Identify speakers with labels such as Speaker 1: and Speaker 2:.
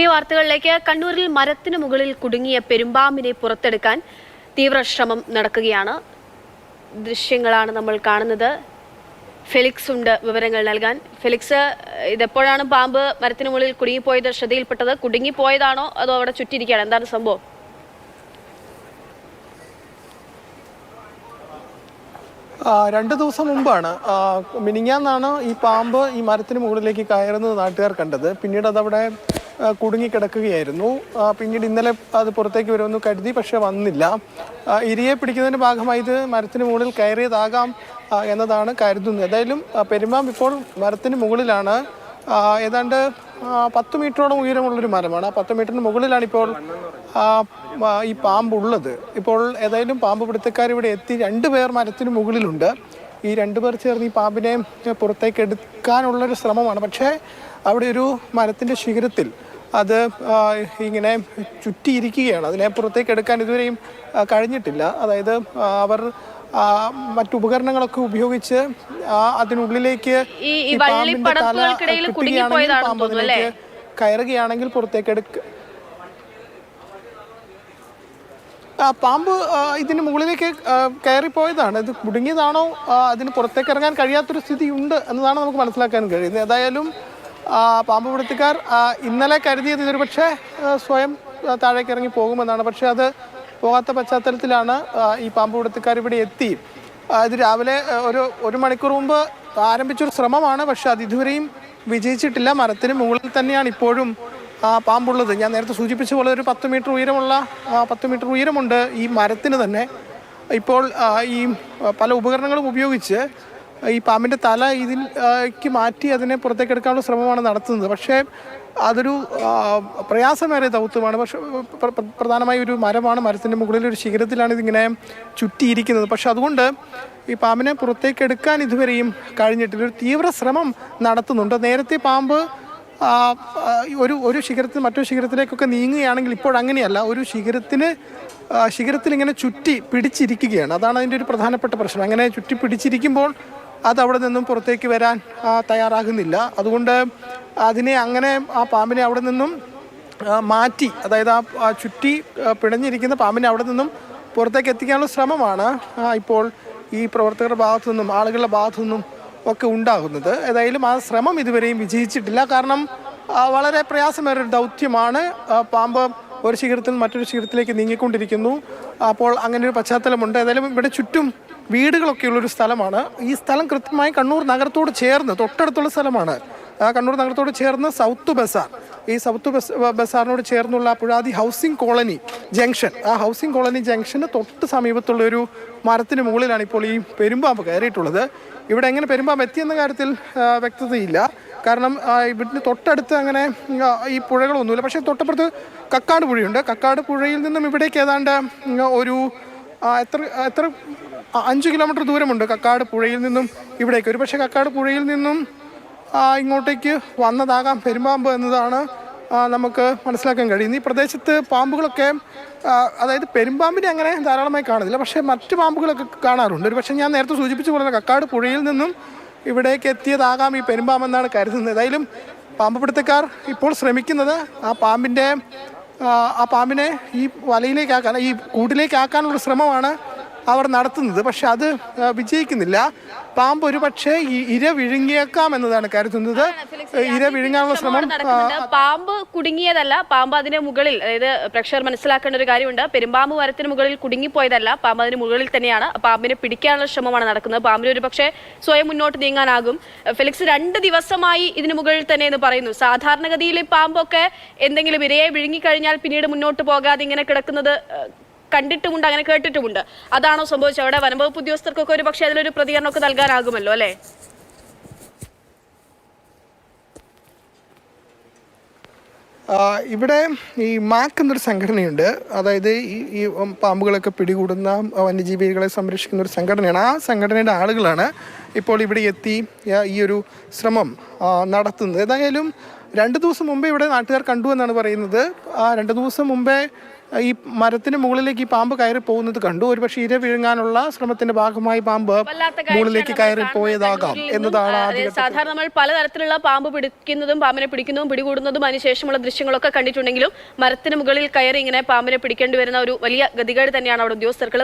Speaker 1: ഈ വാർത്തകളിലേക്ക് കണ്ണൂരിൽ മരത്തിന് മുകളിൽ കുടുങ്ങിയ പെരുമ്പാമ്പിനെ പുറത്തെടുക്കാൻ തീവ്ര ശ്രമം നടക്കുകയാണ്. ദൃശ്യങ്ങളാണ് നമ്മൾ കാണുന്നത്. ഫെലിക്സ് ഉണ്ട് വിവരങ്ങൾ നൽകാൻ. ഫെലിക്സ് ഇതെപ്പോഴാണ് പാമ്പ് മരത്തിന് മുകളിൽ കുടുങ്ങിപ്പോയത്? ശ്രദ്ധയിൽപ്പെട്ടത് കുടുങ്ങിപ്പോയതാണോ? അതോ അവിടെ ചുറ്റിരിക്കുകയാണ് എന്താണ് സംഭവം?
Speaker 2: രണ്ട് ദിവസം മുമ്പാണ്. മിനിങ്ങാന്നാണ് ഈ പാമ്പ് ഈ മരത്തിന് മുകളിലേക്ക് കയറുന്നത് നാട്ടുകാർ കണ്ടത്. പിന്നീട് അതവിടെ കുടുങ്ങിക്കിടക്കുകയായിരുന്നു. പിന്നീട് ഇന്നലെ അത് പുറത്തേക്ക് വരുമെന്ന് കരുതി പക്ഷേ വന്നില്ല. ഇരിയെ പിടിക്കുന്നതിന്റെ ഭാഗമായി ഇത് മരത്തിന് മുകളിൽ കയറിയതാകാം എന്നതാണ് കരുതുന്നത്. ഏതായാലും പെരുമാം ഇപ്പോൾ മരത്തിന് മുകളിലാണ്. ഏതാണ്ട് പത്ത് മീറ്ററോളം ഉയരമുള്ളൊരു മരമാണ്. ആ പത്ത് മീറ്ററിന് മുകളിലാണ് ഇപ്പോൾ ഈ പാമ്പ് ഉള്ളത് ഇപ്പോൾ ഏതായാലും പാമ്പ് പിടുത്തക്കാർ ഇവിടെ എത്തി. രണ്ട് പേർ മരത്തിന് മുകളിലുണ്ട്. ഈ രണ്ട് പേർ ചേർന്ന് ഈ പാമ്പിനെ പുറത്തേക്ക് എടുക്കാനുള്ളൊരു ശ്രമമാണ്. പക്ഷേ അവിടെ ഒരു മരത്തിന്റെ ശിഖരത്തിൽ അത് ഇങ്ങനെ ചുറ്റിയിരിക്കുകയാണ്. അതിനെ പുറത്തേക്ക് എടുക്കാൻ ഇതുവരെയും കഴിഞ്ഞിട്ടില്ല. അതായത് അവർ മറ്റുപകരണങ്ങളൊക്കെ ഉപയോഗിച്ച് അതിനുള്ളിലേക്ക്
Speaker 1: ഈ-
Speaker 2: പാമ്പിന്റെ തല കിട്ടുകയാണെങ്കിൽ കയറുകയാണെങ്കിൽ പുറത്തേക്ക് എടുക്ക പാമ്പ് ഇതിന് മുകളിലേക്ക് കയറിപ്പോയതാണ്. ഇത് കുടുങ്ങിയതാണോ? അതിന് പുറത്തേക്ക് ഇറങ്ങാൻ കഴിയാത്തൊരു സ്ഥിതി ഉണ്ട് എന്നതാണ് നമുക്ക് മനസ്സിലാക്കാൻ കഴിയുന്നത്. ഏതായാലും ആ, പാമ്പ് പിടുത്തക്കാർ ഇന്നലെ കരുതിയത് ഇതൊരു പക്ഷേ സ്വയം താഴേക്ക് ഇറങ്ങി പോകുമെന്നാണ്. പക്ഷേ അത് പോകാത്ത പശ്ചാത്തലത്തിലാണ് ഈ പാമ്പ് പിടുത്തക്കാർ ഇവിടെ എത്തി. ഇത് രാവിലെ ഒരു ഒരു മണിക്കൂർ മുമ്പ് ആരംഭിച്ചൊരു ശ്രമമാണ്. പക്ഷെ അത് ഇതുവരെയും വിജയിച്ചിട്ടില്ല. മരത്തിന് മുകളിൽ തന്നെയാണ് ഇപ്പോഴും പാമ്പുള്ളത്. ഞാൻ നേരത്തെ സൂചിപ്പിച്ച പോലെ ഒരു പത്ത് മീറ്റർ ഉയരമുള്ള പത്ത് മീറ്റർ ഉയരമുണ്ട് ഈ മരത്തിന് തന്നെ. ഇപ്പോൾ ഈ പല ഉപകരണങ്ങളും ഉപയോഗിച്ച് ഈ പാമ്പിന്റെ തല ഇതിലേക്ക് മാറ്റി അതിനെ പുറത്തേക്ക് എടുക്കാനുള്ള ശ്രമമാണ് നടത്തുന്നത്. പക്ഷേ അതൊരു പ്രയാസമേറിയ ദൗത്യമാണ്. പക്ഷെ പ്ര- പ്ര- പ്രധാനമായി ഒരു മരമാണ്. മരത്തിന്റെ മുകളിൽ ഒരു ശിഖരത്തിലാണ് ഇതിങ്ങനെ ചുറ്റിയിരിക്കുന്നത്. പക്ഷെ അതുകൊണ്ട് ഈ പാമ്പിനെ പുറത്തേക്ക് എടുക്കാൻ ഇതുവരെയും കഴിഞ്ഞിട്ടില്ല. ഒരു തീവ്ര ശ്രമം നടത്തുന്നുണ്ട്. നേരത്തെ പാമ്പ് ഒരു ഒരു ശിഖരത്തിൽ മറ്റൊരു ശിഖരത്തിലേക്കൊക്കെ നീങ്ങുകയാണെങ്കിൽ ഇപ്പോൾ അങ്ങനെയല്ല. ഒരു ശിഖരത്തിന് ശിഖരത്തിൽ ഇങ്ങനെ ചുറ്റി പിടിച്ചിരിക്കുകയാണ്. അതാണ് അതിന്റെ ഒരു പ്രധാനപ്പെട്ട പ്രശ്നം. അങ്ങനെ ചുറ്റി പിടിച്ചിരിക്കുമ്പോൾ അത് അവിടെ നിന്നും പുറത്തേക്ക് വരാൻ തയ്യാറാകുന്നില്ല. അതുകൊണ്ട് അതിനെ അങ്ങനെ ആ പാമ്പിനെ അവിടെ നിന്നും മാറ്റി അതായത് ആ ചുറ്റി പിടഞ്ഞിരിക്കുന്ന പാമ്പിനെ അവിടെ നിന്നും പുറത്തേക്ക് എത്തിക്കാനുള്ള ശ്രമമാണ് ഇപ്പോൾ ഈ പ്രവർത്തകരുടെ ഭാഗത്തു നിന്നും ആളുകളുടെ ഭാഗത്തു നിന്നും ഒക്കെ ഉണ്ടാകുന്നത്. ഏതായാലും ആ ശ്രമം ഇതുവരെയും വിജയിച്ചിട്ടില്ല. കാരണം വളരെ പ്രയാസമേറിയ ദൗത്യമാണ്. പാമ്പ് ഒരു ശിഖരത്തിൽ മറ്റൊരു ശിഖരത്തിലേക്ക് നീങ്ങിക്കൊണ്ടിരിക്കുന്നു. അപ്പോൾ അങ്ങനെ ഒരു പശ്ചാത്തലമുണ്ട്. ഏതായാലും ഇവിടെ ചുറ്റും വീടുകളൊക്കെ ഉള്ളൊരു സ്ഥലമാണ്. ഈ സ്ഥലം കൃത്യമായി കണ്ണൂർ നഗരത്തോട് ചേർന്ന് തൊട്ടടുത്തുള്ള സ്ഥലമാണ്. കണ്ണൂർ നഗരത്തോട് ചേർന്ന് സൗത്ത് ബസാർ. ഈ സൗത്ത് ബസ് ബസാറിനോട് ചേർന്നുള്ള പുഴാതി ഹൗസിംഗ് കോളനി ജംഗ്ഷൻ. ആ ഹൗസിംഗ് കോളനി ജംഗ്ഷന് തൊട്ട് സമീപത്തുള്ള ഒരു മരത്തിന് മുകളിലാണ് ഇപ്പോൾ ഈ പെരുമ്പാമ്പ് കയറിയിട്ടുള്ളത്. ഇവിടെ എങ്ങനെ പെരുമ്പാമ്പ് എത്തിയെന്ന കാര്യത്തിൽ വ്യക്തതയില്ല. കാരണം ഇവിടുന്ന് തൊട്ടടുത്ത് അങ്ങനെ ഈ പുഴകളൊന്നുമില്ല. പക്ഷേ തൊട്ടപ്പുറത്ത് കക്കാട് പുഴയുണ്ട്. കക്കാട് പുഴയിൽ നിന്നും ഇവിടേക്ക് ഏതാണ്ട് ഒരു എത്ര എത്ര അഞ്ച് കിലോമീറ്റർ ദൂരമുണ്ട് കക്കാട് പുഴയിൽ നിന്നും ഇവിടേക്ക്. ഒരു പക്ഷേ കക്കാട് പുഴയിൽ നിന്നും ഇങ്ങോട്ടേക്ക് വന്നതാകാം പെരുമ്പാമ്പ് എന്നതാണ് നമുക്ക് മനസ്സിലാക്കാൻ കഴിയുന്നത്. ഈ പ്രദേശത്ത് പാമ്പുകളൊക്കെ അതായത് പെരുമ്പാമ്പിനെ അങ്ങനെ ധാരാളമായി കാണുന്നില്ല പക്ഷേ മറ്റ് പാമ്പുകളൊക്കെ കാണാറുണ്ട്. ഒരു പക്ഷേ ഞാൻ നേരത്തെ സൂചിപ്പിച്ച പോലെ കക്കാട് പുഴയിൽ നിന്നും ഇവിടേക്ക് എത്തിയതാകാം ഈ പെരുമ്പാമ്പെന്നാണ് കരുതുന്നത്. ഏതായാലും പാമ്പ് പിടുത്തക്കാർ ഇപ്പോൾ ശ്രമിക്കുന്നത് ആ പാമ്പിന്റെ ആ, പാമ്പിനെ ഈ വലയിലേക്കാക്കാൻ ഈ കൂട്ടിലേക്കാക്കാനുള്ള ശ്രമമാണ് അവർ നടത്തുന്നത്. പക്ഷെ അത് വിജയിക്കുന്നില്ല. പാമ്പ് ഒരു പക്ഷേ ഇര വിഴുങ്ങിയേക്കാം എന്നതാണ് കരുതുന്നത് ഇര വിഴുങ്ങാനുള്ള ശ്രമം
Speaker 1: പാമ്പ് കുടുങ്ങിയതല്ല പാമ്പ് അതിന്റെ മുകളിൽ അതായത് പ്രേക്ഷകർ മനസ്സിലാക്കേണ്ട ഒരു കാര്യമുണ്ട്. പെരുമ്പാമ്പ് മരത്തിന് മുകളിൽ കുടുങ്ങിപ്പോയതല്ല പാമ്പ് അതിന് മുകളിൽ തന്നെയാണ്. പാമ്പിനെ പിടിക്കാനുള്ള ശ്രമമാണ് നടക്കുന്നത്. പാമ്പിന് ഒരു പക്ഷേ സ്വയം മുന്നോട്ട് നീങ്ങാനാകും. ഫെലിക്സ് രണ്ട് ദിവസമായി ഇതിന് മുകളിൽ തന്നെ എന്ന് പറയുന്നു. സാധാരണഗതിയിൽ ഈ പാമ്പൊക്കെ എന്തെങ്കിലും ഇരയെ വിഴുങ്ങിക്കഴിഞ്ഞാൽ പിന്നീട് മുന്നോട്ട് പോകാതെ ഇങ്ങനെ കിടക്കുന്നത് കണ്ടിട്ടുമുണ്ട് അങ്ങനെ കേട്ടിട്ടുമുണ്ട്. അതാണോ സംഭവിച്ചത്? അവിടെ വനംവകുപ്പ് ഉദ്യോഗസ്ഥർക്കൊക്കെ ഒരു പക്ഷേ അതിലൊരു പ്രതികരണമൊക്കെ നൽകാനാകുമല്ലോ അല്ലേ?
Speaker 2: ഇവിടെ ഈ മാക്ക് എന്നൊരു സംഘടനയുണ്ട്. അതായത് ഈ ഈ പാമ്പുകളൊക്കെ പിടികൂടുന്ന വന്യജീവികളെ സംരക്ഷിക്കുന്ന ഒരു സംഘടനയാണ്. ആ സംഘടനയുടെ ആളുകളാണ് ഇപ്പോൾ ഇവിടെ എത്തി ഈ ഒരു ശ്രമം നടത്തുന്നത്. ഏതായാലും രണ്ട് ദിവസം മുമ്പേ ഇവിടെ നാട്ടുകാർ കണ്ടു എന്നാണ് പറയുന്നത്. ആ രണ്ട് ദിവസം മുമ്പേ ഈ മരത്തിന് മുകളിലേക്ക് ഈ പാമ്പ് കയറി പോകുന്നത് കണ്ടു. ഒരുപക്ഷെ ഇര വിഴുങ്ങാനുള്ള ശ്രമത്തിന്റെ ഭാഗമായി പാമ്പ് മുകളിലേക്ക് കയറി പോയതാകാം എന്നതാണ്
Speaker 1: സാധാരണ നമ്മൾ പലതരത്തിലുള്ള പാമ്പ് പിടിക്കുന്നതും പാമ്പിനെ പിടിക്കുന്നതും പിടികൂടുന്നതും അതിനുശേഷമുള്ള ദൃശ്യങ്ങളൊക്കെ കണ്ടിട്ടുണ്ടെങ്കിലും മരത്തിന് മുകളിൽ കയറി ഇങ്ങനെ പാമ്പിനെ പിടിക്കേണ്ടി വരുന്ന ഒരു വലിയ ഗതികേട് തന്നെയാണ് അവിടെ ഉദ്യോഗസ്ഥർക്ക്